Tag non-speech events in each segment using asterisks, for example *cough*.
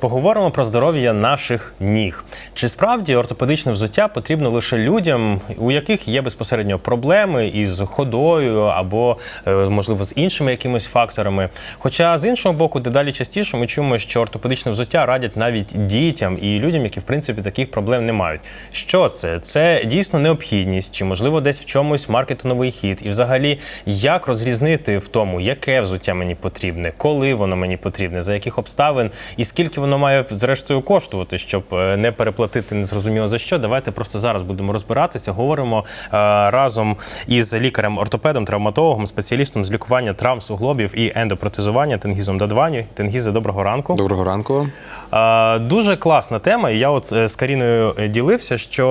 Поговоримо про здоров'я наших ніг. Чи справді ортопедичне взуття потрібно лише людям, у яких є безпосередньо проблеми із ходою або, е, можливо, з іншими якимись факторами? Хоча з іншого боку, дедалі частіше ми чуємо, що ортопедичне взуття радять навіть дітям і людям, які в принципі таких проблем не мають. Що це? Це дійсно необхідність, чи можливо десь в чомусь маркетинговий хід? І взагалі, як розрізнити в тому, яке взуття мені потрібне, коли воно мені потрібне, за яких обставин і скільки воно має зрештою коштувати, щоб е, не переплатити незрозуміло за що. Давайте просто зараз будемо розбиратися. Говоримо е, разом із лікарем-ортопедом, травматологом, спеціалістом з лікування травм суглобів і ендопротезування Тенгізом Дадваню. Тенгізе, доброго ранку. Доброго ранку. Е, Дуже класна тема. І Я от з Каріною ділився, що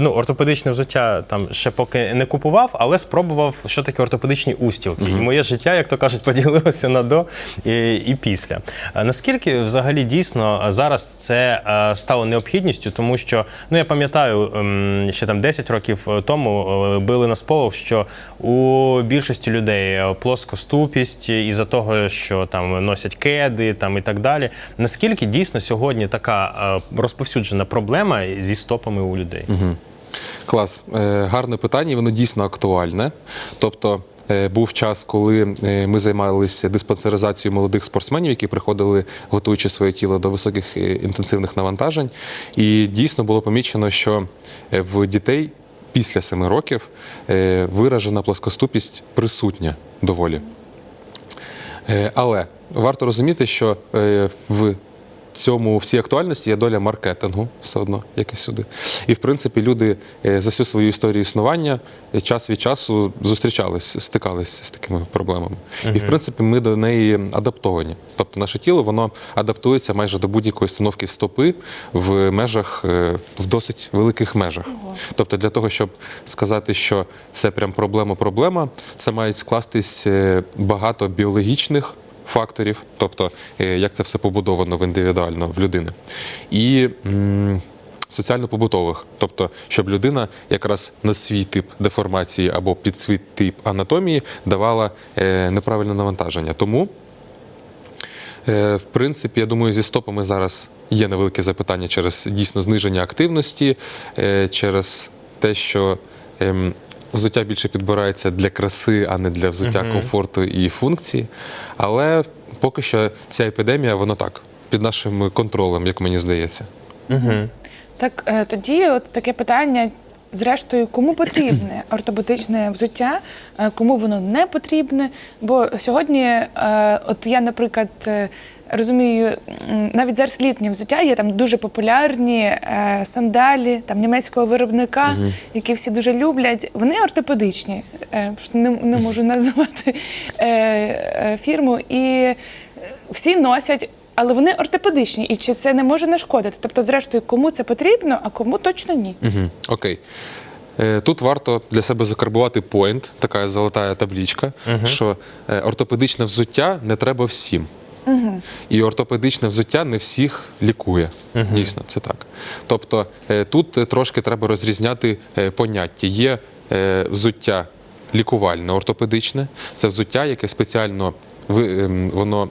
ну ортопедичне взуття там ще поки не купував, але спробував, що таке ортопедичні устілки. І моє життя, як то кажуть, поділилося на до і, і після. Наскільки взагалі дійсно е, зараз це е, стало необхідністю, тому що ну я пам'ятаю, ем, ще там 10 років е, тому били на сполох, що у більшості людей плоскоступість із за того, що там носять кеди, там і так далі. Наскільки дійсно сьогодні така розповсюджена проблема зі стопами у людей? Клас. Е, Гарне питання, воно дійсно актуальне. Тобто. Е, Був час, коли е, ми займалися диспансеризацією молодих спортсменів, які приходили, готуючи своє тіло до високих е, інтенсивних навантажень. І дійсно було помічено, що в дітей після 7 років виражена плоскоступість присутня доволі. Але варто розуміти, що в цьому всій актуальності є доля маркетингу все одно, як і сюди. І в принципі люди е, за всю свою історію існування е, час від часу зустрічались, стикались з такими проблемами. І в принципі ми до неї адаптовані. Тобто наше тіло воно адаптується майже до будь-якої установки стопи в межах, е, в досить великих межах. Тобто, для того, щоб сказати, що це прям проблема-проблема, це мають скластись багато біологічних факторів, тобто е, як це все побудовано в індивідуально в людини. І соціально-побутових, тобто, щоб людина якраз на свій тип деформації або під свій тип анатомії давала е, неправильне навантаження. Тому Е, В принципі, я думаю, зі стопами зараз є невелике запитання через дійсно зниження активності, через те, що ем, взуття більше підбирається для краси, а не для взуття комфорту і функції. Але поки що ця епідемія, воно так, під нашим контролем, як мені здається. Так, е, тоді от таке питання. Зрештою, кому потрібне ортопедичне взуття, е, кому воно не потрібне. Бо сьогодні, е, от я, наприклад, е, розумію, навіть зараз літнє взуття є там дуже популярні сандалі там німецького виробника, які всі дуже люблять. Вони ортопедичні, не, не можу *laughs* називати е, фірму. І всі носять. Але вони ортопедичні, і чи це не може нашкодити? Тобто, зрештою, кому це потрібно, а кому точно ні. Угу. Окей. Е, Тут варто для себе закарбувати поінт, така золота таблічка, що е, ортопедичне взуття не треба всім. І ортопедичне взуття не всіх лікує. Дійсно, це так. Тобто е, тут трошки треба розрізняти поняття. Є взуття лікувальне, ортопедичне, це взуття, яке спеціально ви- ем, воно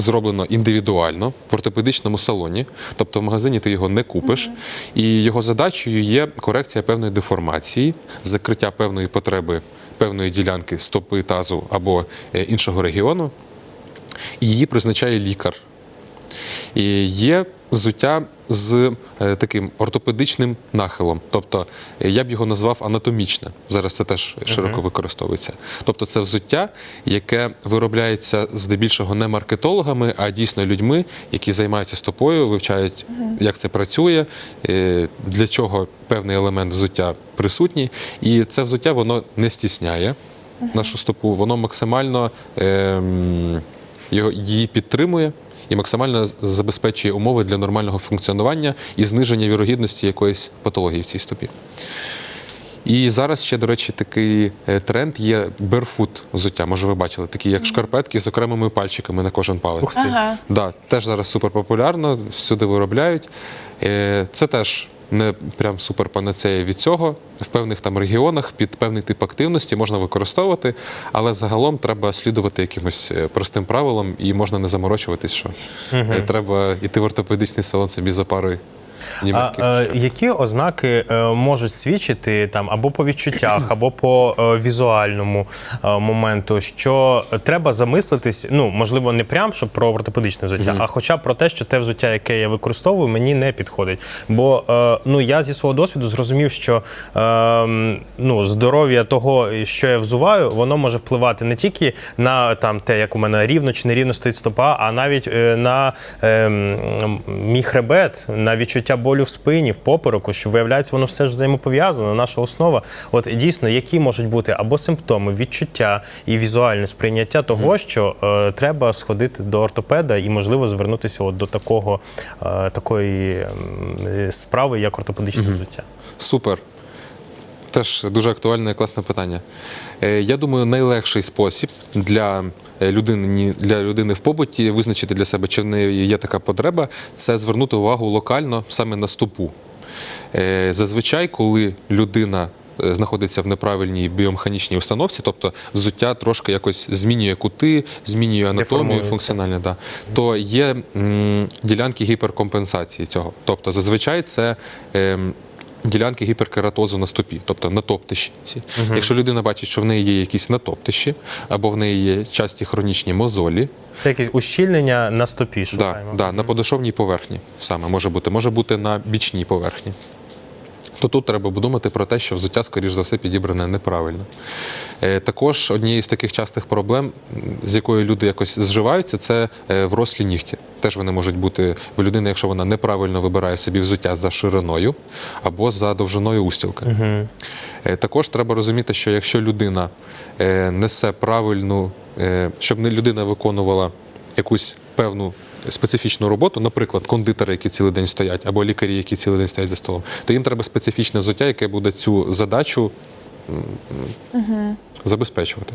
зроблено індивідуально в ортопедичному салоні, тобто в магазині ти його не купиш, і його задачею є корекція певної деформації, закриття певної потреби певної ділянки стопи, тазу або е, іншого регіону, і її призначає лікар. І є взуття з е, таким ортопедичним нахилом. Тобто е, я б його назвав анатомічне. Зараз це теж широко використовується. Тобто це взуття, яке виробляється здебільшого не маркетологами, а дійсно людьми, які займаються стопою, вивчають, як це працює, е, для чого певний елемент взуття присутній. І це взуття воно не стісняє нашу стопу, воно максимально ем, його, її підтримує і максимально забезпечує умови для нормального функціонування і зниження вірогідності якоїсь патології в цій стопі. І зараз ще, до речі, такий е, тренд є берфут взуття. Може, ви бачили, такі як шкарпетки з окремими пальчиками на кожен палець. Ага. Да, теж зараз суперпопулярно, всюди виробляють. Е, Це теж не прям супер панацея від цього. В певних там регіонах під певний тип активності можна використовувати, але загалом треба слідувати якимось е, простим правилам і можна не заморочуватись, що угу. треба йти в ортопедичний салон собі за парою німецьких. А, е, які ознаки е, можуть свідчити там або по відчуттях, або по е, візуальному е, моменту, що треба замислитись, ну можливо, не прям щоб про ортопедичне взуття, а хоча б про те, що те взуття, яке я використовую, мені не підходить. Бо е, ну я зі свого досвіду зрозумів, що е, ну здоров'я того, що я взуваю, воно може впливати не тільки на там те, як у мене рівно чи нерівно стоїть стопа, а навіть е, на е, м, мій хребет, на відчуття болю в спині, в попереку, що виявляється, воно все ж взаємопов'язано. Наша основа. От дійсно, які можуть бути або симптоми, відчуття і візуальне сприйняття того, що е, треба сходити до ортопеда і, можливо, звернутися от до такого е, такої е, справи, як ортопедичне взуття. Супер. Теж дуже актуальне і класне питання. Е, Я думаю, найлегший спосіб для е, людини, для людини в побуті визначити для себе, чи в неї є така потреба, це звернути увагу локально саме на стопу. Е, Зазвичай, коли людина е, знаходиться в неправильній біомеханічній установці, тобто взуття трошки якось змінює кути, змінює анатомію функціонально, да, то є м, ділянки гіперкомпенсації цього. Тобто, зазвичай це. ем, Ділянки гіперкератозу на стопі, тобто на топтищі. Якщо людина бачить, що в неї є якісь натоптищі, або в неї є часті хронічні мозолі, Це якесь ущільнення на стопі. да, Шукаємо. да, на подошовній поверхні саме може бути, може бути на бічній поверхні. То тут треба думати про те, що взуття, скоріш за все, підібране неправильно. Е, також однією з таких частих проблем, з якою люди якось зживаються, це е, врослі нігті. Теж вони можуть бути в людини, якщо вона неправильно вибирає собі взуття за шириною або за довжиною устілки. Е, Також треба розуміти, що якщо людина несе правильну, щоб не людина виконувала якусь певну специфічну роботу, наприклад, кондитери, які цілий день стоять, або лікарі, які цілий день стоять за столом, то їм треба специфічне взуття, яке буде цю задачу забезпечувати.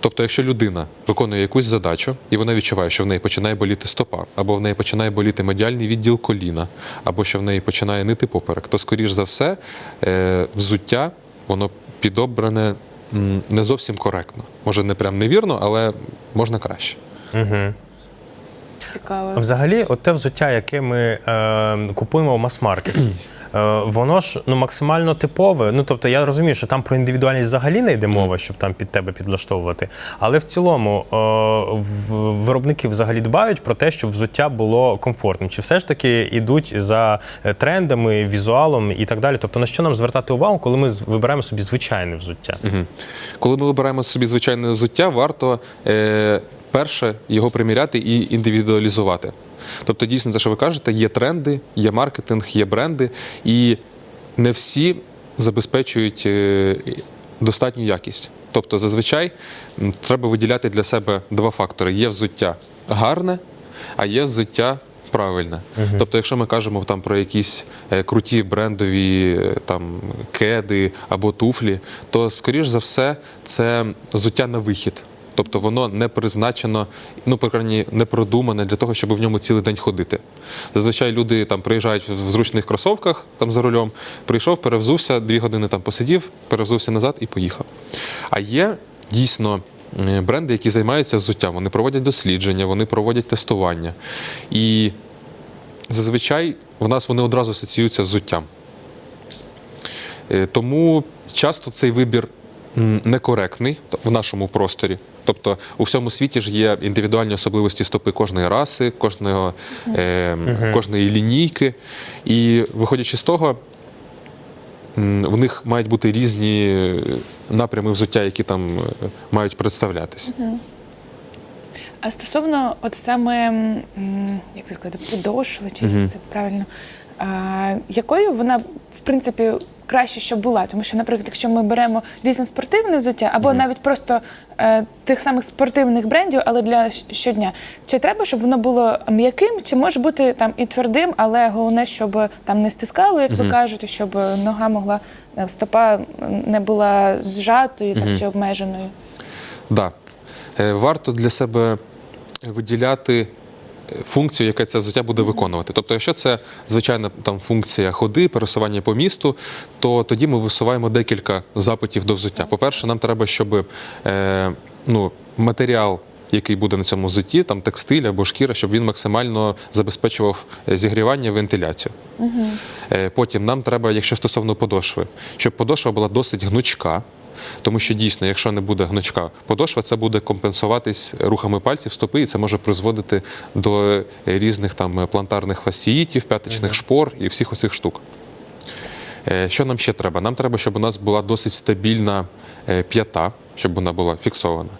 Тобто, якщо людина виконує якусь задачу, і вона відчуває, що в неї починає боліти стопа, або в неї починає боліти медіальний відділ коліна, або що в неї починає нити поперек, то, скоріш за все, е, взуття воно підобране не зовсім коректно. Може, не прям невірно, але можна краще. Цікаво. Взагалі, от те взуття, яке ми е, купуємо в мас-маркеті, е, воно ж ну, максимально типове. Ну, тобто, я розумію, що там про індивідуальність взагалі не йде мова, щоб там під тебе підлаштовувати. Але в цілому е, в- виробники взагалі дбають про те, щоб взуття було комфортним. Чи все ж таки йдуть за е, трендами, візуалом і так далі? Тобто, на що нам звертати увагу, коли ми з- вибираємо собі звичайне взуття? Коли ми вибираємо собі звичайне взуття, варто е, перше його приміряти і індивідуалізувати. Тобто, дійсно, те, що ви кажете, є тренди, є маркетинг, є бренди, і не всі забезпечують е, достатню якість. Тобто, зазвичай треба виділяти для себе два фактори: є взуття гарне, а є взуття. Правильне. Тобто, якщо ми кажемо там про якісь е, круті брендові е, там кеди або туфлі, то скоріш за все це взуття на вихід. Тобто воно не призначено, ну, по крайній, не продумане для того, щоб в ньому цілий день ходити. Зазвичай люди там приїжджають в зручних кросовках там за рулем, прийшов, перевзувся, дві години там посидів, перевзувся назад і поїхав. А є дійсно е, бренди, які займаються взуттям, вони проводять дослідження, вони проводять тестування. І зазвичай в нас вони одразу асоціюються з взуттям. Е, Тому часто цей вибір некоректний в нашому просторі.Тобто у всьому світі ж є індивідуальні особливості стопи кожної раси, кожного, е, кожної лінійки. І виходячи з того, в них мають бути різні напрями взуття, які там е, мають представлятись. А стосовно от саме, як це сказати, підошви, чи це правильно, а, якою вона, в принципі, краще, щоб була? Тому що, наприклад, якщо ми беремо різне спортивне взуття, або навіть просто е, тих самих спортивних брендів, але для щодня, чи треба, щоб воно було м'яким, чи може бути там і твердим, але головне, щоб там не стискало, як ви кажете, щоб нога могла, е, стопа не була зжатою там, чи обмеженою. Да. Е, Варто для себе виділяти функцію, яке це взуття буде виконувати. Тобто, якщо це звичайна там функція ходи, пересування по місту, то тоді ми висуваємо декілька запитів до взуття. По-перше, нам треба, щоб е, ну, матеріал. Який буде на цьому взутті, там текстиль або шкіра, щоб він максимально забезпечував е, зігрівання, вентиляцію. Е, Потім нам треба, якщо стосовно подошви, щоб подошва була досить гнучка. Тому що дійсно, якщо не буде гнучка подошва, це буде компенсуватись рухами пальців стопи, і це може призводити до різних там плантарних фасіїтів, п'ятичних шпор і всіх оцих штук. Е, Що нам ще треба? Нам треба, щоб у нас була досить стабільна е, п'ята, щоб вона була фіксована.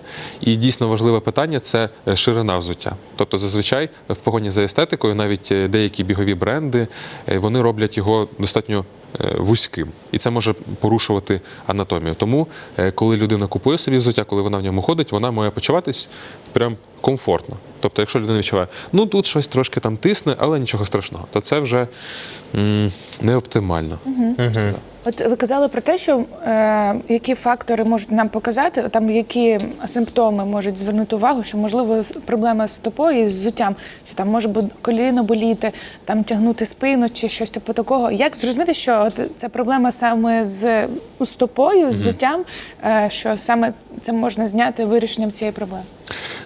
І дійсно важливе питання це е, ширина взуття. Тобто, зазвичай в погоні за естетикою, навіть е, деякі бігові бренди, е, вони роблять його достатньо вузьким, і це може порушувати анатомію. Тому, коли людина купує собі взуття, коли вона в ньому ходить, вона має почуватись прям комфортно. Тобто, якщо людина відчуває, ну тут щось трошки там тисне, але нічого страшного, то це вже м, не оптимально. Так. От ви казали про те, що е, які фактори можуть нам показати, там які симптоми можуть звернути увагу, що можливо проблема з стопою і з взуттям, що там може коліно боліти, там тягнути спину чи щось типу такого. Як зрозуміти, що це проблема саме з стопою, з взуттям, е, що саме це можна зняти вирішенням цієї проблеми?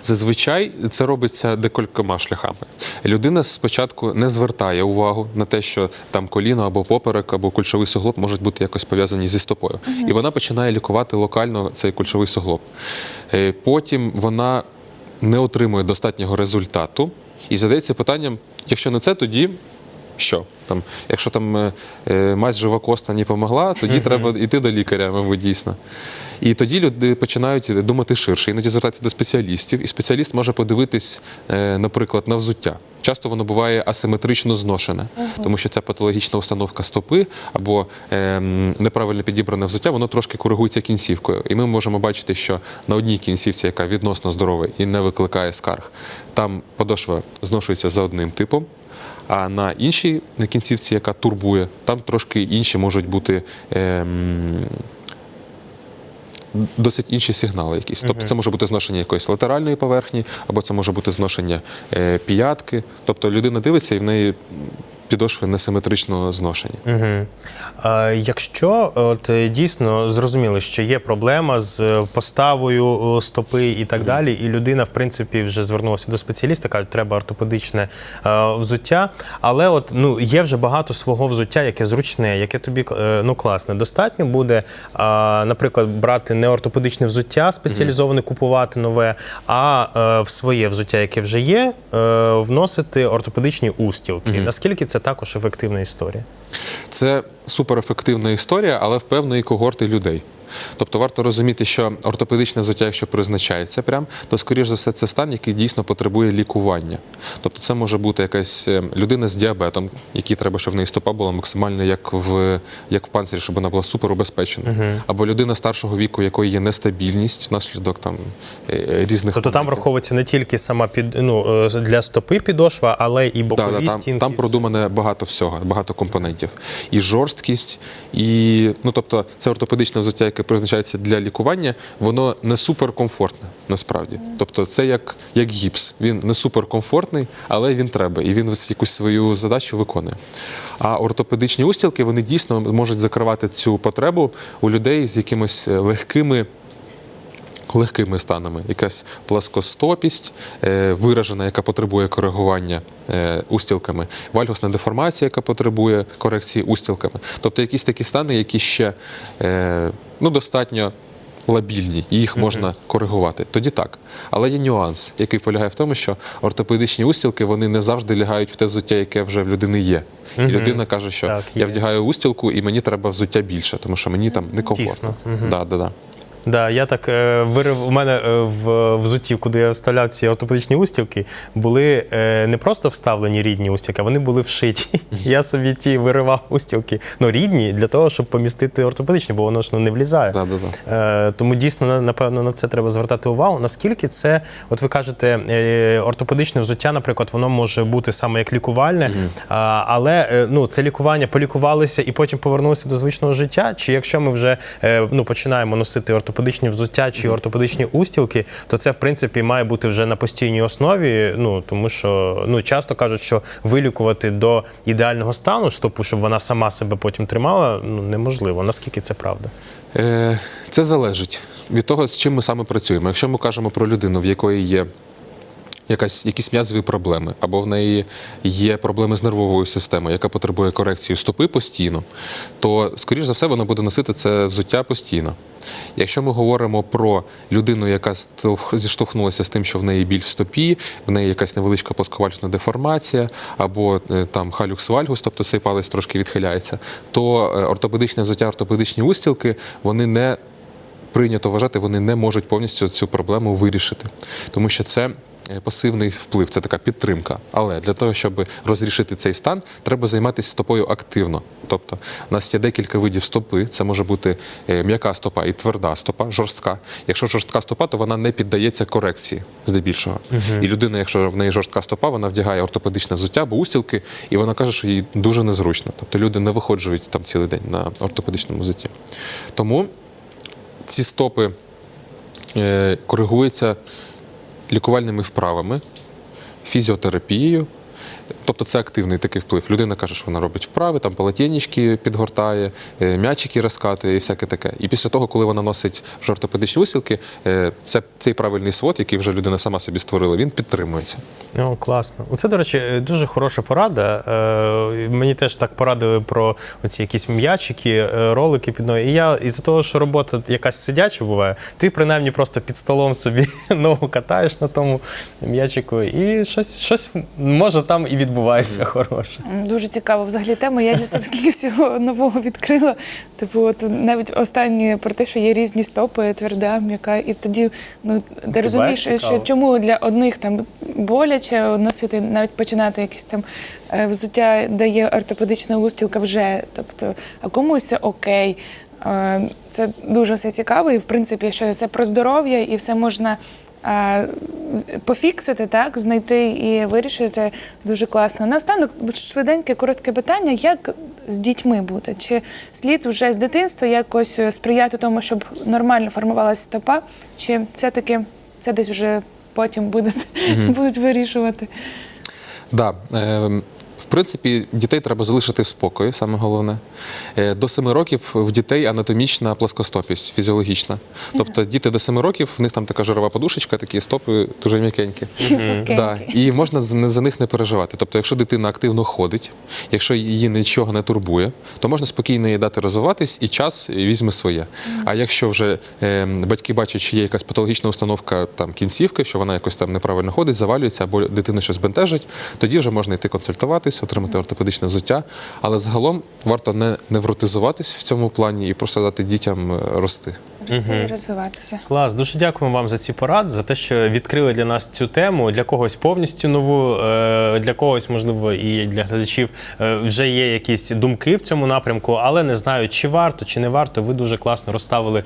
Зазвичай це робиться декількома шляхами. Людина спочатку не звертає увагу на те, що там коліно або поперек, або кульшовий суглоб можуть бути якось пов'язані зі стопою. І вона починає лікувати локально цей кульшовий суглоб. Е, Потім вона не отримує достатнього результату і задається питанням: якщо не це, тоді що? Там, якщо там е, жива коста не допомогла, тоді *laughs* треба йти до лікаря, мабуть, дійсно. І тоді люди починають думати ширше, іноді звертатися до спеціалістів, і спеціаліст може подивитись, е, наприклад, на взуття. Часто воно буває асиметрично зношене, тому що ця патологічна установка стопи або ем, неправильно підібране взуття, воно трошки коригується кінцівкою. І ми можемо бачити, що на одній кінцівці, яка відносно здорова і не викликає скарг, там подошва зношується за одним типом. А на іншій кінцівці, яка турбує, там трошки інші можуть бути ем, досить інші сигнали якісь. Тобто це може бути зношення якоїсь латеральної поверхні, або це може бути зношення е, п'ятки. Тобто людина дивиться і в неї підошви несиметрично зношені. Угу. Якщо от е, дійсно зрозуміли, що є проблема з е, поставою стопи і так далі, і людина, в принципі, вже звернулася до спеціаліста, каже, треба ортопедичне е, взуття. Але от ну є вже багато свого взуття, яке зручне, яке тобі е, ну класне. Достатньо буде, наприклад, брати не ортопедичне взуття, спеціалізоване, купувати нове, а е, в своє взуття, яке вже є, е, вносити ортопедичні устілки. Наскільки це також ефективна історія? Це суперефективна історія, але в певної когорти людей. Тобто варто розуміти, що ортопедичне взуття, якщо призначається прям, то скоріш за все це стан, який дійсно потребує лікування. Тобто це може бути якась е, людина з діабетом, якій треба, щоб в неї стопа була максимально як в як в панцирі, щоб вона була суперубезпечена. Або людина старшого віку, якої є нестабільність внаслідок там е, різних Тобто там враховується не тільки сама під ну е, для стопи підошва, але і бокові Да, да, там, стінки. там продумане багато всього, багато компонентів. І жорсткість, і ну тобто це ортопедичне взуття, яке призначається для лікування, воно не суперкомфортне насправді. Тобто це як, як гіпс. Він не суперкомфортний, але він треба, і він якусь свою задачу виконує. А ортопедичні устілки вони дійсно можуть закривати цю потребу у людей з якимись е, легкими легкими станами, якась пласкостопість е, виражена, яка потребує коригування е, устілками, вальгосна деформація, яка потребує корекції устілками. Тобто якісь такі стани, які ще е, ну, достатньо лабільні, і їх можна коригувати. Тоді так. Але є нюанс, який полягає в тому, що ортопедичні устілки вони не завжди лягають в те взуття, яке вже в людини є. І людина каже, що Так, я вдягаю устілку, і мені треба взуття більше, тому що мені там некомфортно. Тісно. Да, да, да. Да, я так е, вирив у мене е, в взутті, куди я вставляв ці ортопедичні устілки, були е, не просто вставлені рідні устілки, а вони були вшиті. Я собі ті виривав устілки, ну рідні для того, щоб помістити ортопедичні, бо воно ж ну, не влізає. Да, да, да. Е, Тому дійсно на- напевно на це треба звертати увагу. Наскільки це, от ви кажете, е, ортопедичне взуття, наприклад, воно може бути саме як лікувальне, а, але е, ну це лікування полікувалися і потім повернулися до звичного життя. Чи якщо ми вже е, ну починаємо носити ортопедичне ортопедичні взуття чи ортопедичні устілки, то це в принципі має бути вже на постійній основі. Ну тому що ну часто кажуть, що вилікувати до ідеального стану стопу, щоб вона сама себе потім тримала, ну неможливо. Наскільки це правда? Е, Це залежить від того, з чим ми саме працюємо. Якщо ми кажемо про людину, в якої є якась, якісь м'язові проблеми, або в неї є проблеми з нервовою системою, яка потребує корекції стопи постійно, то, скоріш за все, вона буде носити це взуття постійно. Якщо ми говоримо про людину, яка зіштовхнулася з тим, що в неї біль в стопі, в неї якась невеличка плоскопальчна деформація, або е, там халюкс вальгус, тобто цей палець трошки відхиляється, то е, ортопедичне взуття, ортопедичні устілки, вони не прийнято вважати, вони не можуть повністю цю проблему вирішити, тому що це. Е, Пасивний вплив, це така підтримка. Але для того, щоб розрішити цей стан, треба займатися стопою активно. Тобто, у нас є декілька видів стопи. Це може бути е, м'яка стопа і тверда стопа, жорстка. Якщо жорстка стопа, то вона не піддається корекції здебільшого. І людина, якщо в неї жорстка стопа, вона вдягає ортопедичне взуття або устілки, і вона каже, що їй дуже незручно. Тобто люди не виходжують там цілий день на ортопедичному взутті. Тому ці стопи е, коригуються лікувальними вправами, фізіотерапією. Тобто це активний такий вплив. Людина каже, що вона робить вправи, там полотеннички підгортає, е, м'ячики розкатує і всяке таке. І після того, коли вона носить вже ортопедичні усілки, е, це, цей правильний свод, який вже людина сама собі створила, він підтримується. О, класно. Це, до речі, дуже хороша порада. Е, мені теж так порадили про оці якісь м'ячики, ролики під ноги. І я із-за того, що робота якась сидяча буває, ти принаймні просто під столом собі *laughs* ногу катаєш на тому м'ячику, і щось, щось може там і відбувається хороше. Дуже цікава взагалі тема. Я для себе скільки всього нового відкрила. Типу, от навіть останні про те, що є різні стопи, тверда, м'яка, і тоді ну ти розумієш, цікаво. що чому для одних там боляче носити, навіть починати якісь там е, взуття, де є ортопедична устілка вже, тобто, а комусь це окей. Е, Це дуже все цікаво, і в принципі, що це про здоров'я, і все можна. Е, Пофіксити, так, знайти і вирішити дуже класно. Наостанок швиденьке, коротке питання: як з дітьми бути? Чи слід вже з дитинства якось сприяти тому, щоб нормально формувалася стопа, чи все-таки це десь вже потім будуть, *laughs* будуть вирішувати? Да, е, принципі, дітей треба залишити в спокої, саме головне. Е, До 7 років в дітей анатомічна плоскостопість, фізіологічна. Тобто діти до 7 років, в них там така жирова подушечка, такі стопи дуже м'якенькі. Да, і можна за- за них не переживати. Тобто, якщо дитина активно ходить, якщо її нічого не турбує, то можна спокійно їй дати розвиватись і час візьме своє. А якщо вже е, батьки бачать, що є якась патологічна установка там кінцівки, що вона якось там неправильно ходить, завалюється або дитину щось бентежить, тоді вже можна йти консультуватись, отримати ортопедичне взуття. Але загалом варто не невротизуватись в цьому плані і просто дати дітям е, рости. Рости розвиватися. Клас, дуже дякуємо вам за ці поради, за те, що відкрили для нас цю тему. Для когось повністю нову, е, для когось, можливо, і для глядачів е, вже є якісь думки в цьому напрямку, але не знають, чи варто, чи не варто. Ви дуже класно розставили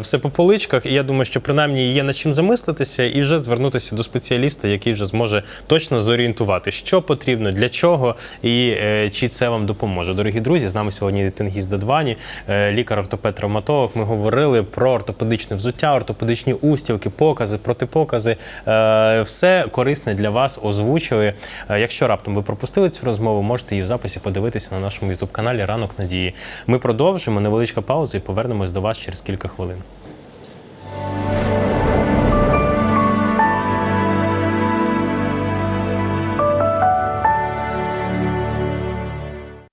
все по поличках. І я думаю, що принаймні є над чим замислитися і вже звернутися до спеціаліста, який вже зможе точно зорієнтувати, що потрібно, для чого і е, чи це вам допоможе. Дорогі друзі, з нами сьогодні Тенгіз Дадвані, е, лікар-ортопед-травматолог. Ми говорили про ортопедичне взуття, ортопедичні устілки, покази, протипокази. Е, Все корисне для вас озвучили. Якщо раптом ви пропустили цю розмову, можете її в записі подивитися на нашому ютуб каналі Ранок Надії. Ми продовжимо невеличка пауза і повернемось до вас через кілька хвилин.